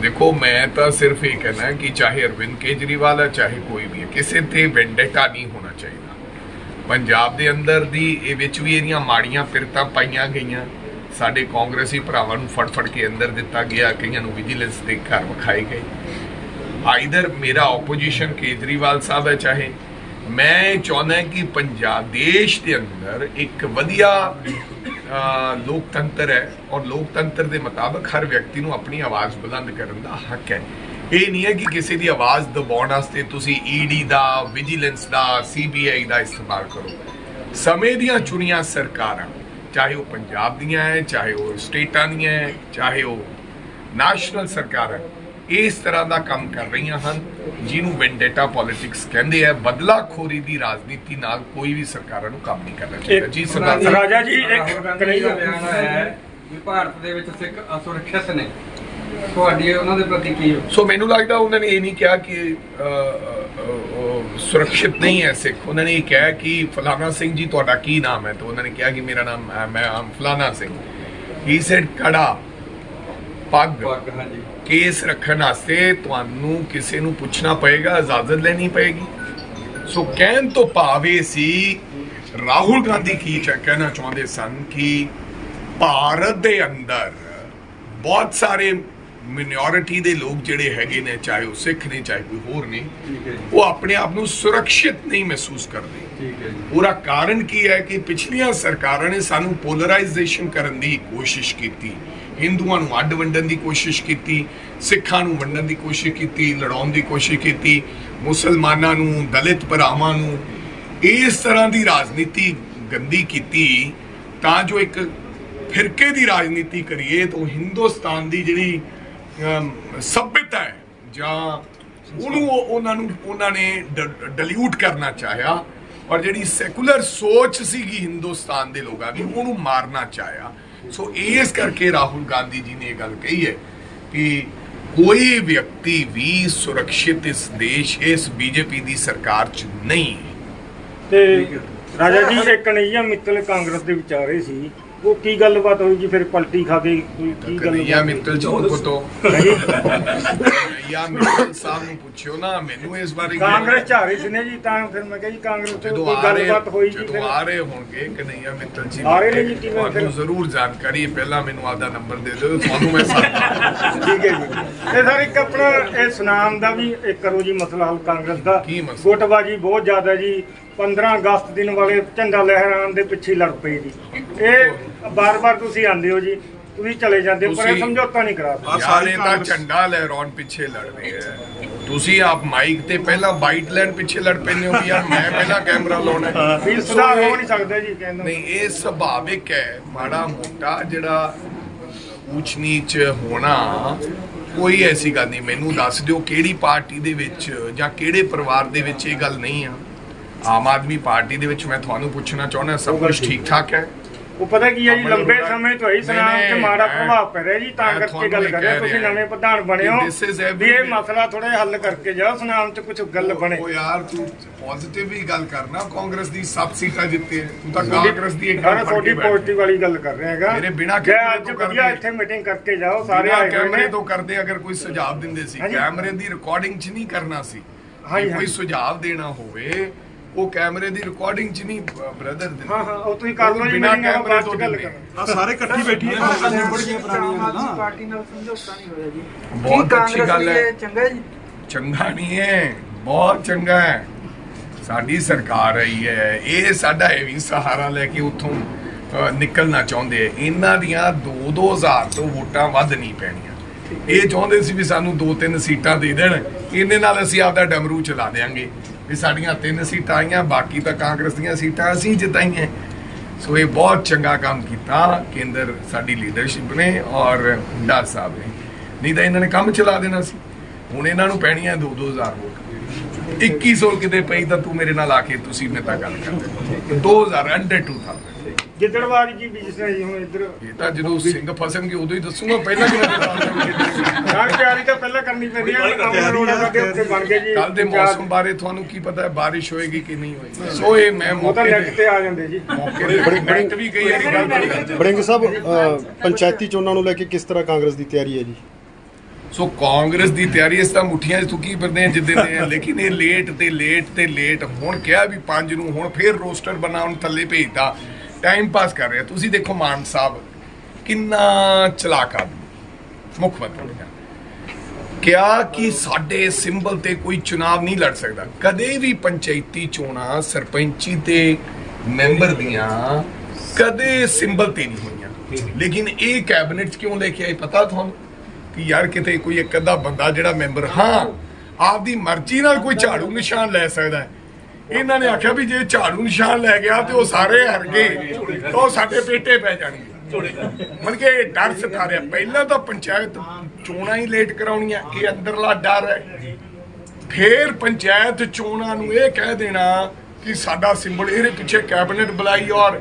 ਦੇਖੋ ਮੈਂ ਤਾਂ ਸਿਰਫ ਇਹ ਕਹਿਣਾ ਕਿ ਚਾਹੇ ਅਰਵਿੰਦ ਕੇਜਰੀਵਾਲ ਹੈ ਚਾਹੇ ਕੋਈ ਵੀ ਹੈ ਕਿਸੇ ਤੇ ਵੈਂਡੇਟਾ ਨਹੀਂ ਹੋਣਾ ਚਾਹੀਦਾ। ਪੰਜਾਬ ਦੇ ਅੰਦਰ ਦੀ ਇਹ ਵਿੱਚ ਵੀ ਇਹਦੀਆਂ ਮਾੜੀਆਂ ਪਿਰਤਾਂ ਪਾਈਆਂ ਗਈਆਂ। ਸਾਡੇ ਕਾਂਗਰਸੀ ਭਰਾਵਾਂ ਨੂੰ ਫੜ ਫੜ ਕੇ ਅੰਦਰ ਦਿੱਤਾ ਗਿਆ ਕਈਆਂ ਨੂੰ ਵਿਜੀਲੈਂਸ ਦੇ ਘਰ ਵਿਖਾਏ ਗਏ। ਆਈਦਰ ਮੇਰਾ ਆਪੋਜੀਸ਼ਨ ਕੇਜਰੀਵਾਲ ਸਾਹਿਬ ਹੈ ਚਾਹੇ ਮੈਂ ਚਾਹੁੰਦਾ ਕਿ ਪੰਜਾਬ ਦੇਸ਼ ਦੇ ਅੰਦਰ ਇੱਕ ਵਧੀਆ ਲੋਕਤੰਤਰ ਹੈ ਔਰ ਲੋਕਤੰਤਰ ਦੇ ਮੁਤਾਬਕ ਹਰ ਵਿਅਕਤੀ ਨੂੰ ਆਪਣੀ ਆਵਾਜ਼ ਬੁਲੰਦ ਕਰਨ ਦਾ ਹੱਕ ਹੈ। ਇਹ ਨਹੀਂ ਹੈ ਕਿ ਕਿਸੇ ਦੀ ਆਵਾਜ਼ ਦਬਾਉਣ ਵਾਸਤੇ ਤੁਸੀਂ ਈਡੀ ਦਾ ਵਿਜੀਲੈਂਸ ਦਾ ਸੀਬੀਆਈ ਦਾ ਇਸਤੇਮਾਲ ਕਰੋ। ਸਮੇਂ ਦੀਆਂ ਚੁਣੀਆਂ ਸਰਕਾਰਾਂ, ਚਾਹੇ ਉਹ ਪੰਜਾਬ ਦੀਆਂ ਹੈ, ਚਾਹੇ ਉਹ ਸਟੇਟਾਂ ਦੀਆਂ ਹੈ, ਚਾਹੇ ਉਹ ਨੈਸ਼ਨਲ ਸਰਕਾਰਾਂ ਇਸ ਤਰ੍ਹਾਂ ਦਾ ਕੰਮ ਕਰ ਰਹੀਆਂ ਹਨ ਜਿਹਨੂੰ ਵੈਂਡੇਟਾ ਪੋਲਿਟਿਕਸ ਕਹਿੰਦੇ ਆ। ਬਦਲਾਖੋਰੀ ਦੀ ਰਾਜਨੀਤੀ ਨਾਲ ਕੋਈ ਵੀ ਸਰਕਾਰਾਂ ਨੂੰ ਕੰਮ ਨਹੀਂ ਕਰਨਾ ਚਾਹੀਦਾ। ਜੀ ਸਰਦਾਰ ਰਾਜਾ ਜੀ ਇੱਕ ਬਿਆਨ ਆਇਆ ਹੈ ਕਿ ਭਾਰਤ ਦੇ ਵਿੱਚ ਸਿੱਖ ਅਸੁਰੱਖਿਅਤ ਨੇ। ਤੁਹਾਡੀ ਉਹਨਾਂ ਦੇ ਪ੍ਰਤੀ ਕੀ ਹੋ? ਸੋ ਮੈਨੂੰ ਲੱਗਦਾ ਉਹਨਾਂ ਨੇ ਇਹ ਨਹੀਂ ਕਿਹਾ ਕਿ ਸੁਰੱਖਿਅਤ ਨਹੀਂ ਹੈ ਸਿੱਖ। ਉਹਨਾਂ ਨੇ ਇਹ ਕਿਹਾ ਕਿ ਫਲਾਣਾ ਸਿੰਘ ਜੀ ਤੁਹਾਡਾ ਕੀ ਨਾਮ ਹੈ? ਤਾਂ ਉਹਨਾਂ ਨੇ ਕਿਹਾ ਕਿ ਮੇਰਾ ਨਾਮ ਮੈਂ ਆਮ ਫਲਾਣਾ ਸਿੰਘ। ਹੀ ਸੈਡ ਕੜਾ। ਪੱਗ। ਪੱਗ ਹਾਂਜੀ। ਕੇਸ ਰੱਖਣ ਵਾਸਤੇ ਤੁਹਾਨੂੰ ਕਿਸੇ ਨੂੰ ਪੁੱਛਣਾ ਪਏਗਾ ਇਜਾਜ਼ਤ ਲੈਣੀ ਪਏਗੀ। ਸੋ ਕਹਿਣ ਤੋਂ ਭਾਵੇਂ ਸੀ ਰਾਹੁਲ ਗਾਂਧੀ ਕੀ ਕਹਿਣਾ ਚਾਹੁੰਦੇ ਸਨ ਕਿ ਭਾਰਤ ਦੇ ਅੰਦਰ ਬਹੁਤ ਸਾਰੇ ਮਿਨੋਰਿਟੀ ਦੇ ਲੋਕ ਜਿਹੜੇ ਹੈਗੇ ਨੇ ਚਾਹੇ ਉਹ ਸਿੱਖ ਨੇ ਚਾਹੇ ਕੋਈ ਹੋਰ ਨੇ ਉਹ ਆਪਣੇ ਆਪ ਨੂੰ ਸੁਰੱਖਿਅਤ ਨਹੀਂ ਮਹਿਸੂਸ ਕਰਦੇ। ਠੀਕ ਹੈ ਜੀ। ਪੂਰਾ ਕਾਰਨ ਕੀ ਹੈ ਕਿ ਪਿਛਲੀਆਂ ਸਰਕਾਰਾਂ ਨੇ ਸਾਨੂੰ ਪੋਲਰਾਈਜੇਸ਼ਨ ਕਰਨ ਦੀ ਕੋਸ਼ਿਸ਼ ਕੀਤੀ। ਹਿੰਦੂਆਂ ਨੂੰ ਅੱਡ ਵੰਡਣ ਦੀ ਕੋਸ਼ਿਸ਼ ਕੀਤੀ, ਸਿੱਖਾਂ ਨੂੰ ਵੰਡਣ ਦੀ ਕੋਸ਼ਿਸ਼ ਕੀਤੀ, ਲੜਾਉਣ ਦੀ ਕੋਸ਼ਿਸ਼ ਕੀਤੀ, ਮੁਸਲਮਾਨਾਂ ਨੂੰ, ਦਲਿਤ ਭਰਾਵਾਂ ਨੂੰ ਇਸ ਤਰ੍ਹਾਂ ਦੀ ਰਾਜਨੀਤੀ ਗੰਦੀ ਕੀਤੀ ਤਾਂ ਜੋ ਇੱਕ ਫਿਰਕੇ ਦੀ ਰਾਜਨੀਤੀ ਕਰੀਏ ਤਾਂ ਹਿੰਦੁਸਤਾਨ ਦੀ ਜਿਹੜੀ ਸਭਿਅਤਾ ਹੈ ਜਾਂ ਉਹਨੂੰ ਉਹਨਾਂ ਨੂੰ, ਉਹਨਾਂ ਨੇ ਡਿਲੂਟ ਕਰਨਾ ਚਾਹਿਆ ਔਰ ਜਿਹੜੀ ਸੈਕੂਲਰ ਸੋਚ ਸੀਗੀ ਹਿੰਦੁਸਤਾਨ ਦੇ ਲੋਕਾਂ ਦੀ ਉਹਨੂੰ ਮਾਰਨਾ ਚਾਹਿਆ। ਸੋ ਇਸ ਕਰਕੇ ਰਾਹੁਲ ਗਾਂਧੀ ਜੀ ਨੇ ਇਹ ਗੱਲ ਕਹੀ ਹੈ ਕਿ ਕੋਈ ਵਿਅਕਤੀ ਵੀ ਸੁਰੱਖਿਅਤ ਇਸ ਦੇਸ਼ ਇਸ ਬੀਜੇਪੀ ਦੀ ਸਰਕਾਰ 'ਚ ਨਹੀਂ ਤੇ ਰਾਜਾ ਜੀ ਇੱਕ ਕਨਈਆ ਮਿੱਤਲ ਕਾਂਗਰਸ ਦੇ ਵਿਚਾਰੇ ਸੀ। ਉਹ ਕੀ ਗੱਲਬਾਤ ਹੋਈ ਜੀ? ਫਿਰ ਪਲਟੀ ਖਾ ਕੇ ਕੋਈ ਕੀ ਕਨਈਆ ਗੱਲ ਮਿੱਤਲ ਜੀ ਨੂੰ ਕਨਈਆ ਮਿੱਤਲ ਸਾਹਿਬ ਨੂੰ ਪੁੱਛਿਓ ਨਾ ਮੈਨੂੰ ਇਸ ਬਾਰੇ ਕਾਂਗਰਸ ਰਹੀ ਸੀ ਨੇ ਜੀ ਤਾਂ ਫਿਰ ਮੈਂ ਕਿਹਾ ਜੀ ਕਾਂਗਰਸ ਤੋਂ ਜਦੋਂ ਕੋਈ ਆ ਰਹੇ ਗੱਲਬਾਤ ਹੋਈ ਜੀ ਜਦੋਂ ਫਿਰ? ਆ ਰਹੇ ਹੋਣਗੇ ਕਨਈਆ ਮਿੱਤਲ ਜੀ ਆ ਰਹੇ ਨੇ ਜੀ, ਕਿਵੇਂ ਤੁਹਾਨੂੰ ਫਿਰ? ਜ਼ਰੂਰ ਜਾਣਕਾਰੀ ਹੈ। ਪਹਿਲਾਂ ਮੈਨੂੰ ਆਪਦਾ ਨੰਬਰ ਦੇ ਦਿਓ ਤੁਹਾਨੂੰ ਮੈਂ ਸਾਥ ਠੀਕ ਹੈ ਜੀ। ਤੇ ਸਰ ਇੱਕ ਆਪਣਾ ਇਹ ਸੁਨਾਮ ਦਾ ਵੀ ਇੱਕ ਕਰੋ ਜੀ ਮਸਲਾ ਹੱਲ ਕਾਂਗਰਸ ਦਾ। ਕੀ ਮਸਲਾ? ਗੁੱਟਬਾਜੀ ਬਹੁਤ ਜ਼ਿਆਦਾ ਜੀ। 15 ਅਗਸਤ ਦਿਨ ਵਾਲੇ ਝੰਡਾ ਲਹਿਰਾਉਣ ਦੇ ਪਿੱਛੇ ਲੜ ਪਈ ਜੀ। ਇਹ ਬਾਰ-ਬਾਰ ਤੁਸੀਂ ਆਉਂਦੇ ਹੋ ਜੀ ਤੁਸੀਂ ਚਲੇ ਜਾਂਦੇ ਹੋ ਪਰ ਇਹ ਤੁਸੀਂ- ਸਮਝੌਤਾ ਨਹੀਂ ਕਰਾ ਯਾਰ ਸਾਰੀ ਤਾਂ ਝੰਡਾ ਲਹਿਰਾਉਣ ਪਿੱਛੇ ਲੜ ਰਹੇ ਹੈ ਤੁਸੀਂ ਆਪ ਮਾਈਕ ਤੇ ਪਹਿਲਾਂ ਬਾਈਟ ਲੈਣ ਪਿੱਛੇ ਲੜ ਪੈਂਦੇ ਹੋ ਵੀ ਯਾਰ ਮੈਂ ਪਹਿਲਾਂ ਕੈਮਰਾ ਲਾਉਣਾ ਹੈ। ਵੀ ਸੋ ਸੁਧਾਰ ਇਹ- ਹੋ ਨਹੀਂ ਸਕਦਾ ਜੀ ਕਹਿੰਦਾ ਨਹੀਂ ਇਹ ਸੁਭਾਵਿਕ ਹੈ। ਮਾੜਾ ਮੋਟਾ ਜਿਹੜਾ ਉੱਚ ਨੀਚ ਹੋਣਾ ਕੋਈ ਐਸੀ ਗੱਲ ਨਹੀਂ। ਮੈਨੂੰ ਦੱਸ ਦਿਓ ਕਿਹੜੀ ਪਾਰਟੀ ਦੇ ਵਿੱਚ ਜਾਂ ਕਿਹੜੇ ਪਰਿਵਾਰ ਦੇ ਵਿੱਚ ਇਹ ਗੱਲ ਨਹੀਂ ਆ। ਆਮ ਆਦਮੀ ਪਾਰਟੀ ਦੇ ਵਿੱਚ ਮੈਂ ਤੁਹਾਨੂੰ ਪੁੱਛਣਾ ਚਾਹੁੰਦਾ ਸਭ ਕੁਝ ਠੀਕ ਠਾਕ ਹੈ? ਉਹ ਪਤਾ ਕੀ ਹੈ ਜੀ ਲੰਬੇ ਸਮੇਂ ਤੋਂ ਹੀ ਸਨਾਮ ਤੇ ਮਾੜਾ ਪ੍ਰਭਾਵ ਪੈ ਰਿਹਾ ਜੀ ਤਾਂ ਕਰਕੇ ਗੱਲ ਕਰ ਰਹੇ ਤੁਸੀਂ ਨਵੇਂ ਪ੍ਰਧਾਨ ਬਣੇ ਹੋ ਵੀ ਇਹ ਮਸਲਾ ਥੋੜਾ ਹੱਲ ਕਰਕੇ ਜਾਓ ਸਨਾਮ ਚ ਕੁਝ ਗੱਲ ਬਣੇ। ਉਹ ਯਾਰ ਤੂੰ ਪੋਜ਼ਿਟਿਵ ਹੀ ਗੱਲ ਕਰਨਾ ਕਾਂਗਰਸ ਦੀ ਸੱਤ ਸੀਟਾਂ ਜਿੱਤੇ ਤੂੰ ਤਾਂ ਕਾਂਗਰਸ ਦੀ ਇੱਕ ਗੱਲ ਬੈਠ ਪੋਜ਼ਿਟਿਵ ਵਾਲੀ ਗੱਲ ਕਰ ਰਹੇ ਹੈਗਾ। ਮੇਰੇ ਬਿਨਾਂ ਕੈਮਰੇ ਅੱਜ ਤੋਂ ਵਧੀਆ ਕਰਦੇ। ਇੱਥੇ ਮੀਟਿੰਗ ਕਰਕੇ ਜਾਓ ਸਾਰੇ ਆਏ ਕੈਮਰੇ ਤੋਂ ਕਰਦੇ ਅਗਰ ਕੋਈ ਸੁਝਾਅ ਦਿੰਦੇ ਸੀ। ਕੈਮਰੇ ਦੀ ਰਿਕਾਰਡਿੰਗ 'ਚ ਨਹੀਂ ਕਰਨਾ ਸੀ। ਕੋਈ। ਸੁਝਾਅ ਦੇਣਾ ਹੋਵੇ ਉਹ ਕੈਮਰੇ ਦੀ ਰਿਕਾਰਡਿੰਗ 'ਚ ਨਹੀਂ ਬ੍ਰਦਰ ਦਿੰਦੇ ਹਾਂ ਹਾਂ ਉਹ ਤੁਸੀਂ ਕਰ ਲਓ ਜੀ ਬਿਨਾਂ ਕੈਮਰੇ ਬਾਅਦ ਤੋਂ ਗੱਲ ਆ। ਸਾਰੇ ਇਕੱਠੀ ਬੈਠੀ ਹੈ ਆਮ ਆਦਮੀ ਪਾਰਟੀ ਨਾਲ ਸਮਝੌਤਾ ਨਹੀਂ ਹੋਇਆ ਜੀ। ਬਹੁਤ ਅੱਛੀ ਗੱਲ ਹੈ। ਇਹ ਚੰਗਾ ਜੀ? ਚੰਗਾ ਨਹੀਂ ਹੈ ਬਹੁਤ ਚੰਗਾ ਹੈ। ਸਾਡੀ ਸਰਕਾਰ ਰਹੀ ਹੈ ਇਹ ਸਾਡਾ ਐਵੇਂ ਸਹਾਰਾ ਲੈ ਕੇ ਉੱਥੋਂ ਨਿਕਲਣਾ ਚਾਹੁੰਦੇ। ਇਹਨਾਂ ਦੀਆਂ 2-2000 ਤੋਂ ਵੋਟਾਂ ਵੱਧ ਨਹੀਂ ਪੈਣੀਆਂ। ਇਹ ਚਾਹੁੰਦੇ ਸੀ ਵੀ ਸਾਨੂੰ ਦੋ ਤਿੰਨ ਸੀਟਾਂ ਦੇ ਦੇਣ। ਇਹਨੇ ਨਾਲ ਅਸੀਂ ਆਪਦਾ ਡਮਰੂ ਚਲਾ ਦੇਾਂਗੇ ਵੀ ਸਾਡੀਆਂ ਤਿੰਨ ਸੀਟਾਂ ਆਈਆਂ, ਬਾਕੀ ਤਾਂ ਕਾਂਗਰਸ ਦੀਆਂ ਸੀਟਾਂ ਅਸੀਂ ਜਿਤਾਈਆਂ। ਸੋ ਇਹ ਬਹੁਤ ਚੰਗਾ ਕੰਮ ਕੀਤਾ, ਕੇਂਦਰ ਸਾਡੀ ਲੀਡਰਸ਼ਿਪ ਨੇ ਔਰ ਡਾਰ ਸਾਹਿਬ ਨੇ। ਨਹੀਂ ਤਾਂ ਇਹਨਾਂ ਨੇ ਕੰਮ ਚਲਾ ਦੇਣਾ ਸੀ। ਹੁਣ ਇਹਨਾਂ ਨੂੰ ਪੈਣੀਆਂ 2-2000 ਵੋਟ। 2100 ਕਿਤੇ ਪਈ ਤਾਂ ਤੂੰ ਮੇਰੇ ਨਾਲ ਆ ਕੇ, ਤੁਸੀਂ ਮੇਰੇ ਨਾਲ ਗੱਲ ਕਰਦੇ 2000 ਅੰਡਰ 2000 ਗਿੱਦੜਵਾੜੀ ਜੀ ਤਰ੍ਹਾਂ ਜੀ ਹੁਣ ਇੱਧਰ ਇਹ ਤਾਂ ਜਦੋਂ ਸਿੰਘ ਫਸਣਗੇ ਉਦੋਂ ਹੀ ਦੱਸੂਗਾ ਪਹਿਲਾਂ ਕਿਹੜਾ ਨਾਲ ਤਿਆਰੀ ਤਾਂ ਪਹਿਲਾਂ ਕਰਨੀ ਪੈਂਦੀ ਹੈ ਕੰਮ ਰੋੜਾ ਸਾਡੇ ਉੱਤੇ ਬਣ ਗਏ ਜੀ ਕੱਲ ਦੇ ਮੌਸਮ ਬਾਰੇ ਤੁਹਾਨੂੰ ਕੀ ਪਤਾ ਹੈ ਬਾਰਿਸ਼ ਹੋਏਗੀ ਕਿ ਨਹੀਂ ਹੋਏਗੀ? ਸੋ ਇਹ ਮੈਂ ਉਹ ਤਾਂ ਮੌਕੇ ਨੈਟ ਤੇ ਤੇ ਆ ਜਾਂਦੇ ਜੀ। ਮੌਕੇ ਤੇ ਨੈਟ ਵੀ ਕਈ ਵਾਰੀ ਗੱਲ ਕਰ। ਬੜਿੰਗ ਸਾਹਿਬ ਅ, ਪੰਚਾਇਤੀ ਚੋਣਾਂ ਨੂੰ ਲੈ ਕੇ ਕਿਸ ਤਰ੍ਹਾਂ ਕਾਂਗਰਸ ਦੀ ਤਿਆਰੀ ਹੈ ਜੀ? ਸੋ ਕਾਂਗਰਸ ਦੀ ਤਿਆਰੀ ਇਸ ਤਾਂ ਮੁੱਠੀਆਂ 'ਚ ਤੁਕੀ ਫਿਰਦੇ ਆ ਜਿੱਦੇ ਦੇ ਆ। ਲੇਕਿਨ ਇਹ ਲੇਟ ਤੇ ਲੇਟ ਤੇ ਲੇਟ ਹੁਣ ਕਿਹਾ ਵੀ 5 ਨੂੰ ਹੁਣ ਫੇਰ ਰੋਸਟਰ ਬਣਾਉਣ ਥੱਲੇ ਭੇਜਤਾ। ਟਾਈਮ ਪਾਸ ਕਰ ਰਿਹਾ। ਤੁਸੀਂ ਦੇਖੋ ਮਾਨ ਸਾਹਿਬ, ਕਿੰਨਾ ਚਲਾਕ ਆਦਮੀ। ਮੁੱਖ ਮੰਤਰੀ ਕਿਹਾ ਕਿ ਸਾਡੇ ਸਿੰਬਲ ਤੇ ਕੋਈ ਚੁਣਾਵ ਨਹੀਂ ਲੜ ਸਕਦਾ। ਕਦੇ ਵੀ ਪੰਚਾਇਤੀ ਚੋਣਾਂ ਸਰਪੰਚੀ ਤੇ ਮੈਂਬਰ ਦੀਆਂ ਕਦੇ ਸਿੰਬਲ ਤੇ ਨਹੀਂ ਹੋਈਆਂ। ਲੇਕਿਨ ਇਹ ਕੈਬਨਿਟ 'ਚ ਕਿਉਂ ਲੈ ਕੇ ਆਏ ਪਤਾ ਤੁਹਾਨੂੰ? ਕਿ ਯਾਰ ਕਿਤੇ ਕੋਈ ਇੱਕ ਅੱਧਾ ਬੰਦਾ ਜਿਹੜਾ ਮੈਂਬਰ, ਹਾਂ, ਆਪਦੀ ਮਰਜ਼ੀ ਨਾਲ ਕੋਈ ਝਾੜੂ ਨਿਸ਼ਾਨ ਲੈ ਸਕਦਾ ਹੈ। ਇਹਨਾਂ ਨੇ ਆਖਿਆ ਵੀ ਜੇ ਝਾੜੂ ਨਿਸ਼ਾਨ ਲੈ ਗਿਆ ਤੇ ਉਹ ਸਾਰੇ ਹਰ ਗਏ। ਉਹ ਸਾਡੇ ਪੇਟੇ ਪੈ ਜਾਣਗੇ। ਮਨ ਕੇ ਡਰ ਸਤਾ ਰਿਹਾ ਪਹਿਲਾਂ ਤਾਂ ਪੰਚਾਇਤ ਚੋਣਾਂ ਹੀ ਲੇਟ ਕਰਾਉਣੀਆਂ। ਇਹ ਅੰਦਰਲਾ ਡਰ ਹੈ। ਫੇਰ ਪੰਚਾਇਤ ਚੋਣਾਂ ਨੂੰ ਇਹ ਕਹਿ ਦੇਣਾ ਕਿ ਸਾਡਾ ਸਿੰਬਲ ਇਹਦੇ ਪਿੱਛੇ ਕੈਬਨਿਟ ਬੁਲਾਈ ਔਰ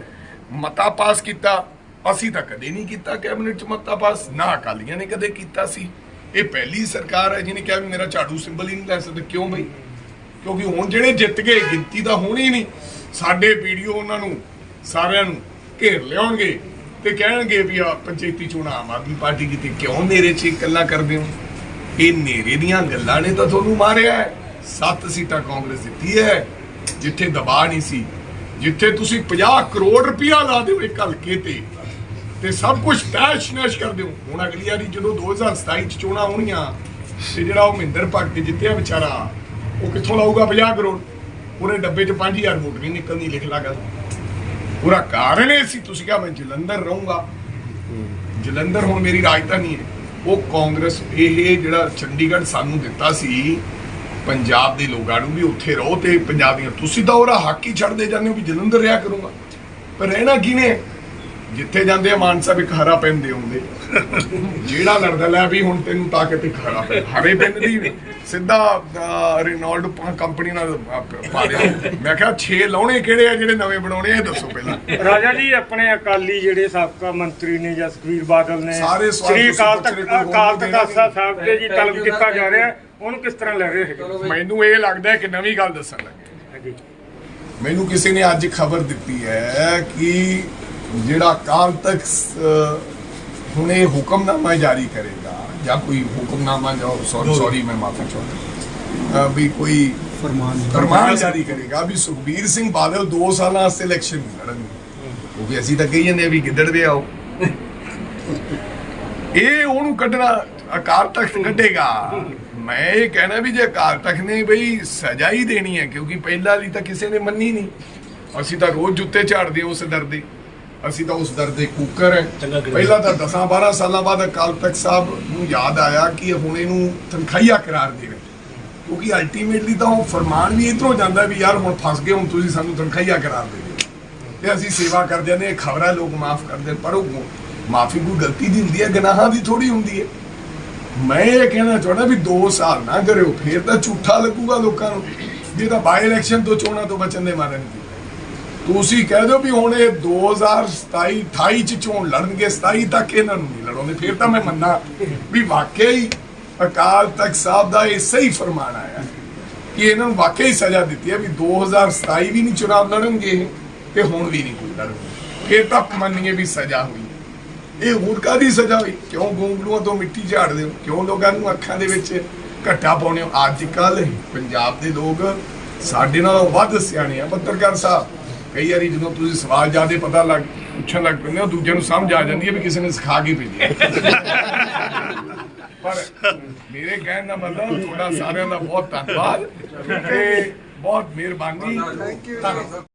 ਮਤਾ ਪਾਸ ਕੀਤਾ। ਅਸੀਂ ਤਾਂ ਕਦੇ ਨਹੀਂ ਕੀਤਾ ਕੈਬਨਿਟ ਚ ਮਤਾ ਪਾਸ। ਨਾ ਅਕਾਲੀਆਂ ਨੇ ਕਦੇ ਕੀਤਾ ਸੀ। ਇਹ ਪਹਿਲੀ ਸਰਕਾਰ ਹੈ ਜਿਹਨੇ ਕਿਹਾ ਵੀ ਮੇਰਾ ਝਾੜੂ ਸਿੰਬਲ ਹੀ ਨਹੀਂ ਲੈ ਸਕਦੇ। ਕਿਉਂ ਬਈ? ਕਿਉਂਕਿ ਹੁਣ ਜਿਹੜੇ ਜਿੱਤ ਗਏ, ਗਿਣਤੀ ਤਾਂ ਹੋਣੀ ਨਹੀਂ। ਸਾਡੇ ਵੀਡੀਓ ਉਹਨਾਂ ਨੂੰ, ਸਾਰਿਆਂ ਨੂੰ ਘੇਰ ਲਿਆਉਣਗੇ ਤੇ ਕਹਿਣਗੇ ਵੀ ਆ ਪੰਚਾਇਤੀ ਚੋਣਾਂ ਆਮ ਆਦਮੀ ਪਾਰਟੀ ਕੀਤੀ ਕਿਉਂ ਨੇਰੇ 'ਚ ਗੱਲਾਂ ਕਰਦੇ ਹੋ? ਇਹ ਨੇਰੇ ਦੀਆਂ ਗੱਲਾਂ ਨੇ ਤਾਂ ਤੁਹਾਨੂੰ ਮਾਰਿਆ ਹੈ। ਸੱਤ ਸੀਟਾਂ ਕਾਂਗਰਸ ਜਿੱਤੀ ਹੈ, ਜਿੱਥੇ ਦਬਾਅ ਨਹੀਂ ਸੀ, ਜਿੱਥੇ ਤੁਸੀਂ 50 ਕਰੋੜ ਰੁਪਇਆ ਲਾ ਦਿਓ ਇੱਕ ਹਲਕੇ ਤੇ ਤੇ ਸਭ ਕੁਝ ਤੈਸ਼ ਨੈਸ਼ ਕਰ ਦਿਓ। ਹੁਣ ਅਗਲੀ ਵਾਰੀ ਜਦੋਂ 2027 ਚ ਚੋਣਾਂ ਹੋਣੀਆਂ, ਤੇ ਜਿਹੜਾ ਉਹ ਮਹਿੰਦਰ ਭਗਤ ਜਿੱਤਿਆ ਵਿਚਾਰਾ ਉਹ ਕਿੱਥੋਂ ਲਾਊਗਾ 50 ਕਰੋੜ? ਪੂਰੇ ਡੱਬੇ 'ਚ 5000 ਵੋਟ ਨਹੀਂ ਨਿਕਲਣੀ, ਲਿਖ ਲਾ ਗੱਲ। ਪੂਰਾ ਕਾਰਨ ਇਹ ਸੀ, ਤੁਸੀਂ ਕਿਹਾ ਮੈਂ ਜਲੰਧਰ ਰਹੂੰਗਾ। ਜਲੰਧਰ ਹੁਣ ਮੇਰੀ ਰਾਜਧਾਨੀ ਹੈ। ਉਹ ਕਾਂਗਰਸ, ਇਹ ਜਿਹੜਾ ਚੰਡੀਗੜ੍ਹ ਸਾਨੂੰ ਦਿੱਤਾ ਸੀ, ਪੰਜਾਬ ਦੇ ਲੋਕਾਂ ਨੂੰ ਵੀ ਉੱਥੇ ਰਹੋ ਤੇ ਪੰਜਾਬੀਆਂ ਤੁਸੀਂ ਤਾਂ ਉਹਦਾ ਹੱਕ ਹੀ ਛੱਡਦੇ ਜਾਂਦੇ ਹੋ ਵੀ ਜਲੰਧਰ ਰਿਹਾ ਕਰੂੰਗਾ। ਪਰ ਰਹਿਣਾ ਕਿਨੇ ਜਿੱਥੇ ਜਾਂਦੇ ਆ ਮਾਨ ਸਾਹਿਬ ਇੱਕ ਹਰਾ ਪੈਨ ਦੇ ਹੁੰਦੇ ਜਿਹੜਾ ਲੜਦਾ ਲੈ ਵੀ ਹੁਣ ਤੈਨੂੰ ਤਾਕਤ ਇੱਕ ਹਰਾ ਪੈਨ ਹਰੇ ਪੈਨ ਦੀ ਸਿੱਧਾ ਰੇਨੋਲਡ ਪ- ਕੰਪਨੀ ਨਾਲ ਪਾ ਮੈਂ ਕਿਹਾ 6 ਲਾਉਣੇ ਕਿਹੜੇ ਆ ਜਿਹੜੇ ਨਵੇਂ ਬਣਾਉਣੇ ਆ ਇਹ ਦੱਸੋ ਪਹਿਲਾਂ। ਰਾਜਾ ਜੀ ਆਪਣੇ ਅਕਾਲੀ ਜਿਹੜੇ ਸਾਬਕਾ ਮੰਤਰੀ ਨੇ ਜਸਵੀਰ ਬਾਦਲ ਨੇ ਸਾਰੇ ਅਕਾਲ ਤਖਤ ਅਕਾਲ ਤਖਤ ਸਾਹਿਬ ਤੇ ਜੀ ਤਲਬ ਕੀਤਾ ਜਾ ਰਿਹਾ। ਉਹਨੂੰ ਕਿਸ ਤਰ੍ਹਾਂ ਲੈ ਰਹੇ ਹੈਗੇ? ਮੈਨੂੰ ਇਹ ਲੱਗਦਾ ਹੈ ਕਿ ਨਵੀਂ ਗੱਲ ਦੱਸਣ ਲੱਗੇ। ਮੈਨੂੰ ਕਿਸੇ ਨੇ ਅੱਜ ਖਬਰ ਦਿੱਤੀ ਹੈ ਕਿ ਜਿਹੜਾ ਤਖਤ ਅਹ, ਹੁਣ ਹੁਕਮਨਾਮਾ ਜਾਰੀ ਕਰੇਗਾ ਜਾਂ ਕੋਈ ਹੁਕਮਨਾਮਾ ਜੋ ਸੌਰੀ ਸੌਰੀ ਮੈਂ ਮਾਫੀ ਚਾਹੁੰਦਾ। ਵੀ ਕੋਈ ਫਰਮਾਨ ਫਰਮਾਨ ਜਾਰੀ ਕਰੇਗਾ ਵੀ ਸੁਖਬੀਰ ਸਿੰਘ ਬਾਦਲ 2 ਸਾਲਾਂ ਵਾਸਤੇ ਇਲੈਕਸ਼ਨ ਲੜਨਗੇ। ਉਹ ਵੀ ਅਸੀਂ ਤਾਂ ਕਹੀ ਜਾਂਦੇ ਆ ਵੀ ਗਿੱਦੜ ਦੇ ਆਓ ਇਹ ਉਹਨੂੰ ਕੱਢਣਾ ਅਕਾਲ ਤਖਤ ਕੱਢੇਗਾ। ਮੈਂ ਇਹ ਕਹਿਣਾ ਵੀ ਜੇ ਅਕਾਲ ਤਖਤ ਨੇ ਬਈ ਸਜ਼ਾ ਹੀ ਦੇਣੀ ਹੈ ਕਿਉਂਕਿ ਪਹਿਲਾਂ ਵਾਲੀ ਤਾਂ ਕਿਸੇ ਨੇ ਮੰਨੀ ਨਹੀਂ। ਅਸੀਂ ਤਾਂ ਰੋਜ਼ ਜੁੱਤੇ ਝਾੜਦੇ ਉਸ ਦੇ। ਅਸੀਂ ਤਾਂ ਉਸ ਦਰ ਦੇ ਕੂਕਰ ਹੈ। ਪਹਿਲਾਂ ਤਾਂ 10 12 ਸਾਲਾਂ ਬਾਅਦ ਅਕਾਲ ਤਖਤ ਸਾਹਿਬ ਨੂੰ ਯਾਦ ਆਇਆ ਕਿ ਹੁਣ ਇਹਨੂੰ ਤਨਖਾਹੀਆ ਕਰਾਰ ਦੇਵੇ ਕਿਉਂਕਿ ਅਲਟੀਮੇਟਲੀ ਤਾਂ ਉਹ ਫਰਮਾਨ ਵੀ ਇਧਰੋਂ ਜਾਂਦਾ ਵੀ ਯਾਰ ਹੁਣ ਫਸ ਗਏ ਹੁਣ ਤੁਸੀਂ ਸਾਨੂੰ ਤਨਖਾਹੀਆ ਕਰਾਰ ਦੇ ਦਿਓ। ਤੇ ਅਸੀਂ ਸੇਵਾ ਕਰਦੇ ਨੇ ਖਬਰਾਂ ਲੋਕ ਮਾਫ ਕਰਦੇ ਪਰ ਉਹ ਮਾਫੀ ਕੋਈ ਗਲਤੀ ਦੀ ਹੁੰਦੀ ਹੈ ਗੁਨਾਹਾਂ ਦੀ ਥੋੜੀ ਹੁੰਦੀ ਹੈ। ਮੈਂ ਇਹ ਕਹਿਣਾ ਚਾਹੁੰਦਾ ਵੀ 2 ਸਾਲ ਨਾ ਕਰਿਓ ਫੇਰ ਤਾਂ ਝੂਠਾ ਲੱਗੂਗਾ ਲੋਕਾਂ ਨੂੰ। ਇਹ ਤਾਂ ਬਾਈ ਇਲੈਕਸ਼ਨ ਤੋਂ ਚੋਣਾਂ ਤੋਂ ਬਚਣ ਦੇ ਮਾਰੇ ਨਹੀਂ ਤੁਸੀਂ ਕਹਿ ਦਿਓ ਵੀ ਹੁਣ ਇਹ 2027 28 ਚ ਚੋਣ ਲੜਨਗੇ 27 ਤੱਕ ਇਹਨਾਂ ਨੂੰ ਨਹੀਂ ਲੜਾਉਂਦੇ। ਫਿਰ ਤਾਂ ਮੈਂ ਮੰਨਾ ਵੀ ਵਾਕਿਆ ਹੀ ਅਕਾਲ ਤਖਤ ਸਾਹਿਬ ਦਾ ਇਹ ਸਹੀ ਫਰਮਾਨ ਆਇਆ ਕਿ ਇਹਨਾਂ ਨੂੰ ਵਾਕਿਆ ਹੀ ਸਜ਼ਾ ਦਿੱਤੀ ਹੈ ਵੀ 2027 ਵੀ ਨਹੀਂ ਚੁਣਾਵ ਲੜਨਗੇ ਤੇ ਹੁਣ ਵੀ ਨਹੀਂ ਕੋਈ ਲੜਨਗੇ। ਫਿਰ ਤਾਂ ਮੰਨੀਏ ਵੀ ਸਜ਼ਾ ਹੋਈ। ਇਹ ਹੋਰ ਕਾਦੀ ਸਜ਼ਾ ਹੋਈ? ਕਿਉਂ ਗੋਂਗਲੂਆਂ ਤੋਂ ਮਿੱਟੀ ਝਾੜਦੇ ਹੋ ਕਿਉਂ ਲੋਕਾਂ ਨੂੰ ਅੱਖਾਂ ਦੇ ਵਿੱਚ ਘੱਟਾ ਪਾਉਣੇ ਹੋ? ਅੱਜ ਕੱਲ ਪੰਜਾਬ ਦੇ ਲੋਕ ਸਾਡੇ ਨਾਲੋਂ ਵੱਧ ਸਿਆਣੇ ਆ ਪੱਤਰਕਾਰ ਸਾਹਿਬ। ਕਈ ਵਾਰੀ ਜਦੋਂ ਤੁਸੀਂ ਸਵਾਲ ਜਿਆਦੇ ਪਤਾ ਲੱਗ ਪੁੱਛਣ ਲੱਗ ਪੈਂਦੇ ਹੋ ਦੂਜੇ ਨੂੰ ਸਮਝ ਆ ਜਾਂਦੀ ਹੈ ਵੀ ਕਿਸੇ ਨੇ ਸਿਖਾ ਕੇ ਭੇਜੀ ਹੈ। ਪਰ ਮੇਰੇ ਕਹਿਣ ਦਾ ਮਤਲਬ ਤੁਹਾਡਾ ਸਾਰਿਆਂ ਦਾ ਬਹੁਤ ਧੰਨਵਾਦ ਤੇ ਬਹੁਤ ਮਿਹਰਬਾਨੀ। ਧੰਨਵਾਦ।